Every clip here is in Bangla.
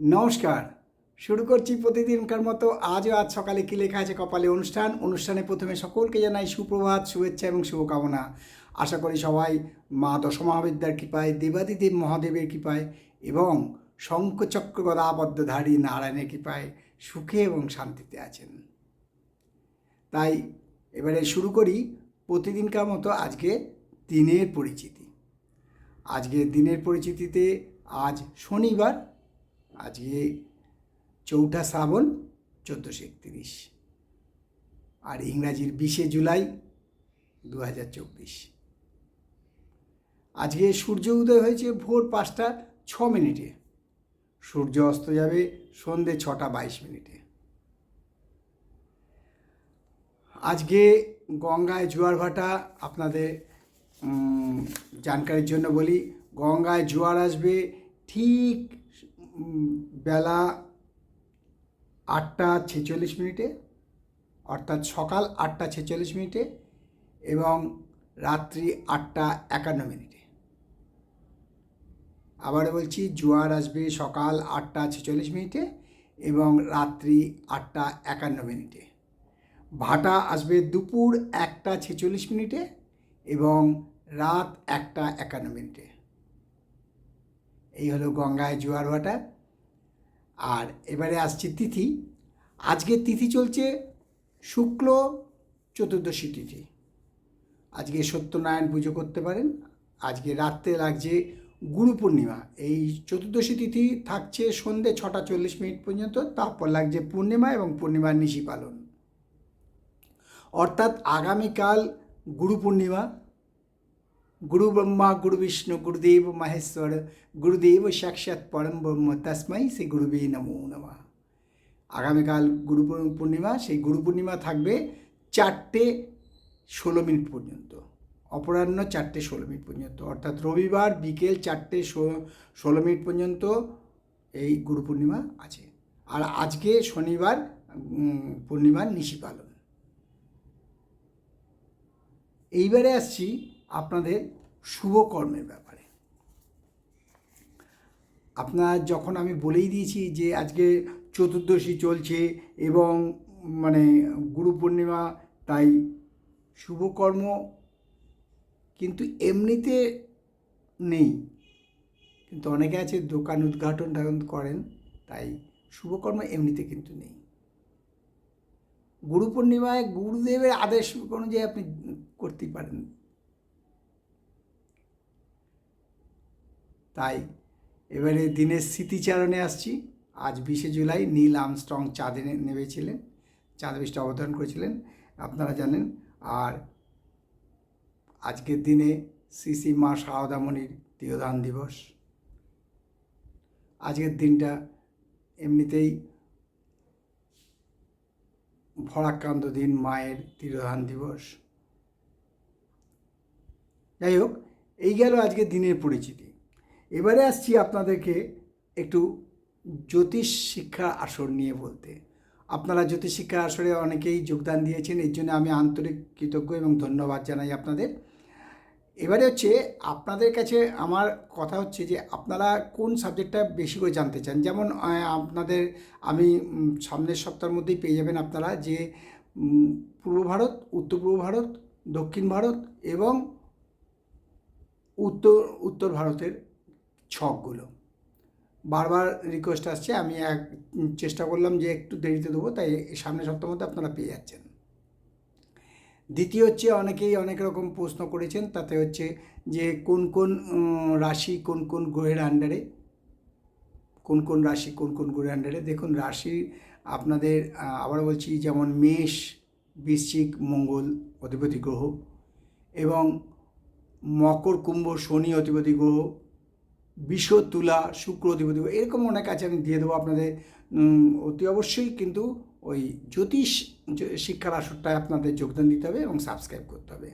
নমস্কার। শুরু করছি প্রতিদিনকার মতো আজও আজ সকালে কী লেখা আছে কপালে অনুষ্ঠান। অনুষ্ঠানে প্রথমে সকলকে জানাই সুপ্রভাত, শুভেচ্ছা এবং শুভকামনা। আশা করি সবাই মা দশমহাবিদ্যার কৃপায়, দেবাদিদেব মহাদেবের কৃপায় এবং শঙ্খচক্র গদাবদ্ধধারী নারায়ণের কৃপায় সুখে এবং শান্তিতে আছেন। তাই এবারে শুরু করি প্রতিদিনকার মতো আজকে দিনের পরিচিতি। আজকে দিনের পরিচিতিতে আজ শনিবার আজকে চৌঠা শ্রাবণ চোদ্দোশো একত্রিশ আর ইংরাজির বিশে জুলাই দু হাজার চব্বিশ। আজকে সূর্য উদয় হয়েছে ভোর পাঁচটা ছ মিনিটে। সূর্য অস্ত যাবে সন্ধে ছটা বাইশ মিনিটে। আজকে গঙ্গায় জোয়ার ভাটা আপনাদের জানকারির জন্য বলি, গঙ্গায় জোয়ার আসবে ঠিক বেলা আটটা ছেচল্লিশ মিনিটে, অর্থাৎ সকাল আটটা ছেচল্লিশ মিনিটে এবং রাত্রি আটটা একান্ন মিনিটে। আবার বলছি, জোয়ার আসবে সকাল আটটা ছেচল্লিশ মিনিটে এবং রাত্রি আটটা একান্ন মিনিটে। ভাটা আসবে দুপুর একটা ছেচল্লিশ মিনিটে এবং রাত একটা একান্ন মিনিটে। এই হলো গঙ্গায় জোয়ার ভাটা। আর এবারে আসছে তিথি। আজকের তিথি চলছে শুক্ল চতুর্দশী তিথি। আজকে সত্যনারায়ণ পুজো করতে পারেন। আজকে রাত্রে লাগছে গুরু পূর্ণিমা। এই চতুর্দশী তিথি থাকছে সন্ধে ছটা চল্লিশ মিনিট পর্যন্ত, তারপর লাগছে পূর্ণিমা এবং পূর্ণিমার নিশি পালন। অর্থাৎ আগামীকাল গুরু পূর্ণিমা গুরু ব্রহ্মা গুরু বিষ্ণু গুরুদেব মহেশ্বর গুরুদেব সাক্ষাৎ পরম ব্রহ্ম তস্মাই শ্রী গুরুবে নমো নমঃ আগামীকাল গুরু পূর্ণ- পূর্ণিমা, সেই গুরু পূর্ণিমা থাকবে চারটে ষোলো মিনিট পর্যন্ত। অপরাহ্ন চারটে ষোলো মিনিট পর্যন্ত। অর্থাৎ রবিবার বিকেল চারটে ষোলো মিনিট পর্যন্ত এই গুরু পূর্ণিমা আছে। আর আজকে শনিবার পূর্ণিমার নিশি পালন। এইবারে আসছি আপনাদের শুভ কর্মের ব্যাপারে। আপনার যখন আমি বলেই দিয়েছি যে আজকে চতুর্দশী চলছে এবং মানে গুরু পূর্ণিমা, তাই শুভকর্ম কিন্তু এমনিতে নেই। কিন্তু অনেকে আছে দোকান উদ্ঘাটন টাটন করেন, তাই শুভকর্ম এমনিতে কিন্তু নেই। গুরু পূর্ণিমায় গুরুদেবের আদেশ অনুযায়ী আপনি করতেই পারেন। তাই এবারে দিনের স্মৃতিচারণে আসছি। আজ বিশে জুলাই নীল আমস্ট্রং চাঁদে নেমেছিলেন, চাঁদ বৃষ্টি অবতরণ করেছিলেন, আপনারা জানেন। আর আজকের দিনে শ্রী শ্রী মা সারদামণির তিরোধান দিবস। আজকের দিনটা এমনিতেই ভরাক্রান্ত দিন, মায়ের তিরোধান দিবস। যাই হোক, এই গেল আজকে দিনের পরিচিতি। এবারে আসছি আপনাদেরকে একটু জ্যোতিষ শিক্ষা আসর নিয়ে বলতে। আপনারা জ্যোতিষ শিক্ষা আসরে অনেকেই যোগদান দিয়েছেন, এর জন্য আমি আন্তরিক কৃতজ্ঞ এবং ধন্যবাদ জানাই আপনাদের। এবারে হচ্ছে আপনাদের কাছে আমার কথা হচ্ছে যে, আপনারা কোন সাবজেক্টটা বেশি করে জানতে চান? যেমন আপনাদের আমি সামনের সপ্তাহের মধ্যেই পেয়ে যাবেন আপনারা যে পূর্ব ভারত, উত্তর পূর্ব ভারত, দক্ষিণ ভারত এবং উত্তর উত্তর ভারতের ছকগুলো। বারবার রিকোয়েস্ট আসছে, আমি এক, চেষ্টা করলাম যে একটু দেরিতে দেবো, তাই সামনের সপ্তাহ মধ্যে আপনারা পেয়ে যাচ্ছেন। দ্বিতীয় হচ্ছে অনেকেই অনেক রকম প্রশ্ন করেছেন, তাতে হচ্ছে যে কোন কোন রাশি কোন কোন গ্রহের আন্ডারে কোন কোন রাশি কোন কোন গ্রহের আন্ডারে দেখুন, রাশি আপনাদের আবার বলছি, যেমন মেষ, বৃশ্চিক, মঙ্গল অধিপতি গ্রহ এবং মকর, কুম্ভ, শনি অধিপতি গ্রহ বিষ, তুলা, শুক্র গ্রহ এরকম অনেক আছে আমি দিয়ে দেবো আপনাদের। অতি অবশ্যই কিন্তু ওই জ্যোতিষ শিক্ষার আসরটায় আপনাদের যোগদান দিতে হবে এবং সাবস্ক্রাইব করতে হবে।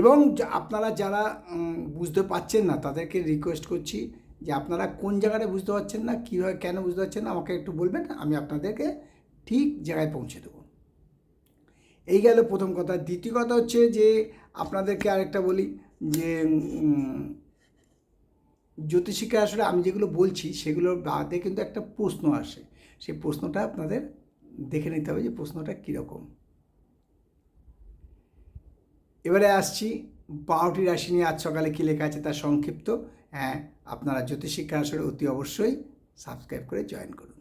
এবং আপনারা যারা বুঝতে পারছেন না, তাদেরকে রিকোয়েস্ট করছি যে আপনারা কোন জায়গাটা বুঝতে পারছেন না, কীভাবে, কেন বুঝতে পারছেন না, আমাকে একটু বলবেন, আমি আপনাদেরকে ঠিক জায়গায় পৌঁছে দেবো। এই গেল প্রথম কথা। দ্বিতীয় কথা হচ্ছে যে, আপনাদেরকে আরেকটা বলি যে জ্যোতিষিকা আসলে আমি যেগুলো বলছি, সেগুলোর বাদে কিন্তু একটা প্রশ্ন আসে। সেই প্রশ্নটা আপনাদের দেখে নিতে হবে যে প্রশ্নটা কীরকম। এবারে আসছি, বারোটি রাশি নিয়ে আজ সকালে কী লেখা আছে তার সংক্ষিপ্ত। হ্যাঁ আপনারা জ্যোতিষিক্ষা আসলে অতি অবশ্যই সাবস্ক্রাইব করে জয়েন করুন।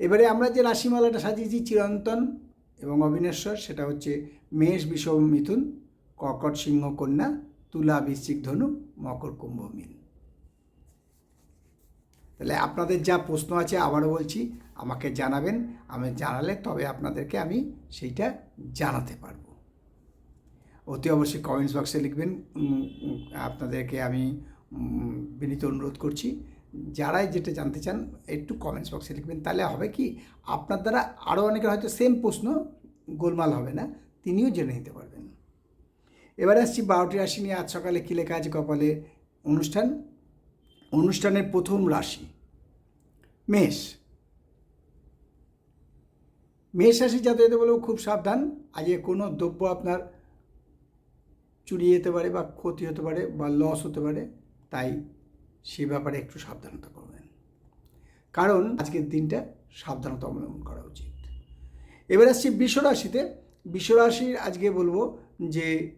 এবারে আমরা যে রাশিমালাটা সাজিয়েছি, চিরন্তন এবং অবিনেশ্বর, সেটা হচ্ছে মেষ বিষম মিথুন, কর্কট সিংহ, কন্যা, তুলা, বৃশ্চিক ধনু মকর কুম্ভ মিন। তাহলে আপনাদের যা প্রশ্ন আছে আবারও বলছি, আমাকে জানাবেন, আমি জানালে তবে আপনাদেরকে আমি সেইটা জানাতে পারব। অতি অবশ্যই কমেন্টস বক্সে লিখবেন আপনাদেরকে আমি বিনীত অনুরোধ করছি। যারাই যেটা জানতে চান, একটু কমেন্টস বক্সে লিখবেন, তাহলে হবে কি, আপনার দ্বারা আরও অনেকের হয়তো সেম প্রশ্ন গোলমাল হবে না, তিনিও জেনে নিতে পারবেন। এবারে আসছি বারোটি রাশি নিয়ে। আজ সকালে কী লেখা আছে কপালে? অনুষ্ঠান। অনুষ্ঠানের প্রথম রাশি মেষ। মেষ রাশি যাতায়াতে বলেও খুব সাবধান। আজকে কোনো দ্রব্য আপনার চুরি যেতে পারে বা ক্ষতি হতে পারে বা লস হতে পারে। তাই সে ব্যাপারে একটু সাবধানতা করবেন। কারণ আজকের দিনটা সাবধানতা অবলম্বন করা উচিত। এবার আসছি বিশ্বরাশিতে। বিশ্বরাশির আজকে বলব যে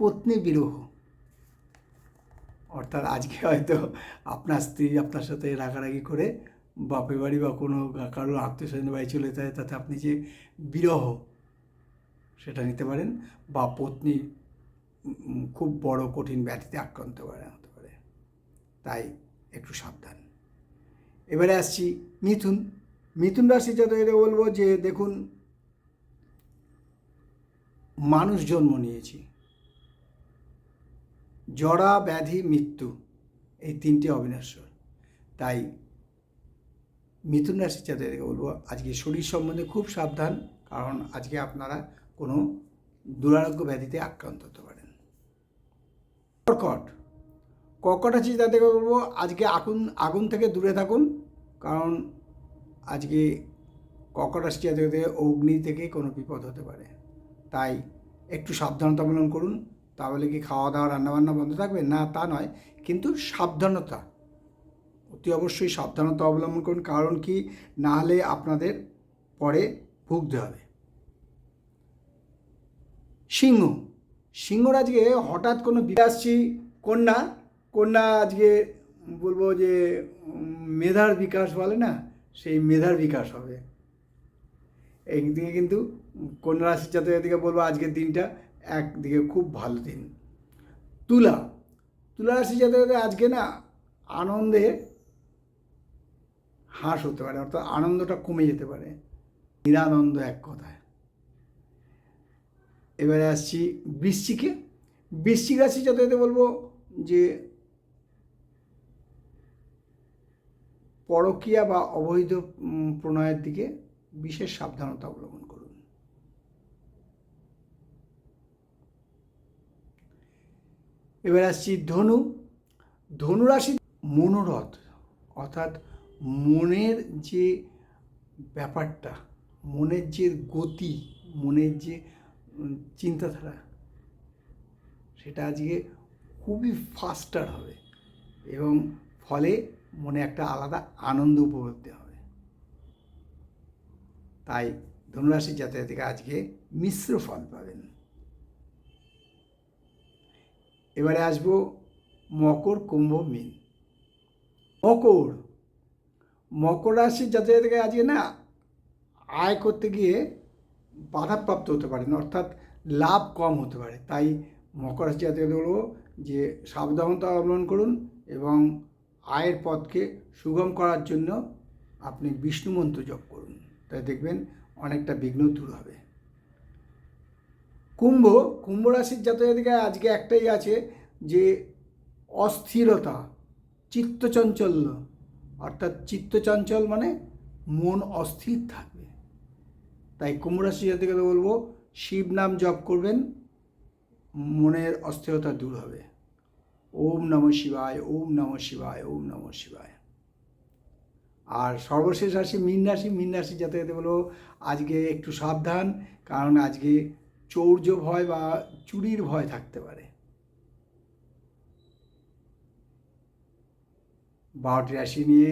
পত্নী বিরহ। অর্থাৎ আজকে হয়তো আপনার স্ত্রী আপনার সাথে রাগারাগি করে বাপের বাড়ি বা কোনো কারোর আত্মীয় স্বজন বাড়ি চলে যায়, তাতে আপনি যে বিরহ, সেটা নিতে পারেন বা পত্নী খুব বড় কঠিন ব্যাধিতে আক্রান্ত পারে হতে পারে। তাই একটু সাবধান। এবারে আসছি মিথুন। মিথুন রাশি এটা বলব যে, দেখুন, মানুষ জন্ম নিয়েছি। জরা ব্যাধি, মৃত্যু এই তিনটে অবিনশ্বর। তাই মিথুন রাশির যাদেরকে বলব, আজকে শরীর সম্বন্ধে খুব সাবধান, কারণ আজকে আপনারা কোনো দুরারোগ্য ব্যাধিতে আক্রান্ত হতে পারেন। কর্কট। কর্কট রাশি যাদেরকে বলব, আজকে আগুন আগুন থেকে দূরে থাকুন, কারণ আজকে কর্কট রাশি যাদেরকে অগ্নি থেকে কোনো বিপদ হতে পারে। তাই একটু সাবধানতা অবলম্বন করুন তাহলে কি খাওয়া দাওয়া রান্নাবান্না বন্ধ থাকবে? না, তা নয়। কিন্তু সাবধানতা। অতি অবশ্যই সাবধানতা অবলম্বন করুন। কারণ কি? না হলে আপনাদের পরে ভুগতে হবে। সিংহ। সিংহর আজকে হঠাৎ কোনো আসছি কন্যা কন্যা আজকে বলব যে মেধার বিকাশ বলে না? সেই মেধার বিকাশ হবে। একদিকে কিন্তু কন্যা রাশির যাতে এদিকে বলব আজকের দিনটা একদিকে খুব ভালো দিন। তুলা তুলা রাশি যাতে আজকে না আনন্দে হাস হতে পারে, অর্থাৎ আনন্দটা কমে যেতে পারে। নিরানন্দ এক কথায়। এবারে আসছি বৃশ্চিকে। বৃশ্চিক রাশি যাতে বলব যে পরকীয়া বা অবৈধ প্রণয়ের দিকে বিশেষ সাবধানতা অবলম্বন করুন এবার আসছি ধনু। ধনু রাশি মনোরথ, অর্থাৎ মনের যে ব্যাপারটা, মনের যে গতি, মনের যে চিন্তাধারা, সেটা আজকে খুবই ফাস্টার হবে এবং ফলে মনে একটা আলাদা আনন্দ উপলব্ধি হবে। তাই ধনুরাশির জাতক আজকে মিশ্র ফল পাবেন। এবারে আসব মকর, কুম্ভ, মিন। মকর মকর রাশি থেকে আজকে না আয় করতে গিয়ে বাধাপ্রাপ্ত হতে পারেন অর্থাৎ লাভ কম হতে পারে। তাই মকর রাশি জাতক বলব যে সাবধানতা অবলম্বন করুন এবং আয়ের পথকে সুগম করার জন্য আপনি বিষ্ণু মন্ত্র জপ করুন। তাই দেখবেন অনেকটা বিঘ্ন দূর হবে। কুম্ভ কুম্ভ রাশির জাতকের আজকে একটাই আছে যে অস্থিরতা, চিত্তচঞ্চল্য। অর্থাৎ চিত্তচঞ্চল মানে মন অস্থির থাকবে। তাই কুম্ভ রাশি জাতকে বলব, শিব নাম জপ করবেন, মনের অস্থিরতা দূর হবে। ওম নম শিবায়, ওম নম শিবায়, ওম নম শিবায়। আর সর্বশেষ রাশি, মীন রাশি মীন রাশি যাতে যাতে বলো আজকে একটু সাবধান, কারণ আজকে চৌর্য ভয় বা চুরির ভয় থাকতে পারে। বারোটি রাশি নিয়ে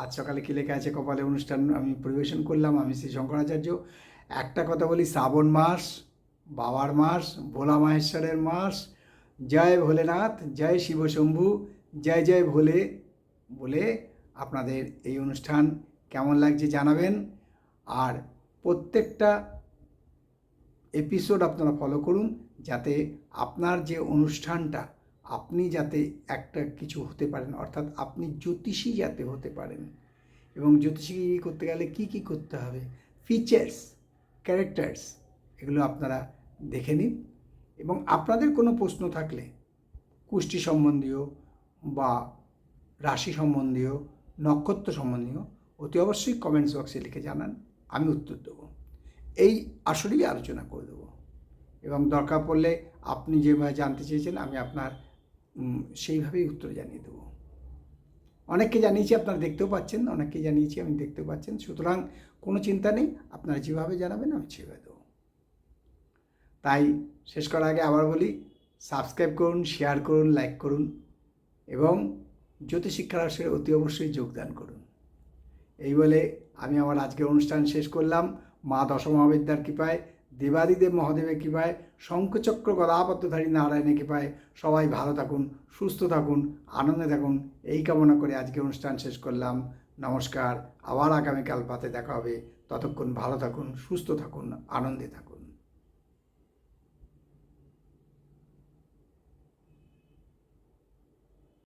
আজ সকালে কি লেখা আছে কপালে অনুষ্ঠান আমি পরিবেশন করলাম, আমি শ্রী শঙ্করাচার্য। একটা কথা বলি, শ্রাবণ মাস, বাবার মাস, ভোলা মাহেশ্বরের মাস, জয় ভোলেনাথ, জয় শিবশম্ভু, জয় জয় ভোলে, বলে আপনাদের এই অনুষ্ঠান কেমন লাগছে জানাবেন। আর প্রত্যেকটা এপিসোড আপনারা ফলো করুন যাতে আপনার যে অনুষ্ঠানটা, আপনি যাতে একটা কিছু হতে পারেন, অর্থাৎ আপনি জ্যোতিষী যাতে হতে পারেন। এবং জ্যোতিষী করতে গেলে কি কি করতে হবে? ফিচার্স ক্যারেক্টার্স এগুলো আপনারা দেখে নিন। এবং আপনাদের কোনো প্রশ্ন থাকলে, কুষ্টি সম্বন্ধীয় বা রাশি সম্বন্ধীয়, নক্ষত্র সম্বন্ধীয়, অতি অবশ্যই কমেন্টস বক্সে লিখে জানান, আমি উত্তর দেবো। এই আসলেই আলোচনা করে দেবো। এবং দরকার পড়লে আপনি যেভাবে জানতে চেয়েছেন, আমি আপনার সেইভাবেই উত্তর জানিয়ে দেবো। অনেককে জানিয়েছি, আপনারা দেখতেও পাচ্ছেন, অনেককে জানিয়েছি, আমি দেখতেও পাচ্ছেন। সুতরাং কোনো চিন্তা নেই, আপনারা যেভাবে জানাবেন, আমি সেভাবে দেবো। তাই শেষ করার আগে আবার বলি, সাবস্ক্রাইব করুন, শেয়ার করুন, লাইক করুন এবং জ্যোতিষিক্ষার অতি অবশ্যই যোগদান করুন। এই বলে আমি আমার আজকের অনুষ্ঠান শেষ করলাম। মা দশমহাবিদ্যার কৃপায়, দেবাদিদেব মহাদেবের কৃপায়, শঙ্খচক্র গদাপত্রধারী নারায়ণের কৃপায় সবাই ভালো থাকুন, সুস্থ থাকুন, আনন্দে থাকুন। এই কামনা করে আজকে অনুষ্ঠান শেষ করলাম। নমস্কার। আবার আগামীকাল পাতে দেখা হবে। ততক্ষণ ভালো থাকুন, সুস্থ থাকুন, আনন্দে থাকুন।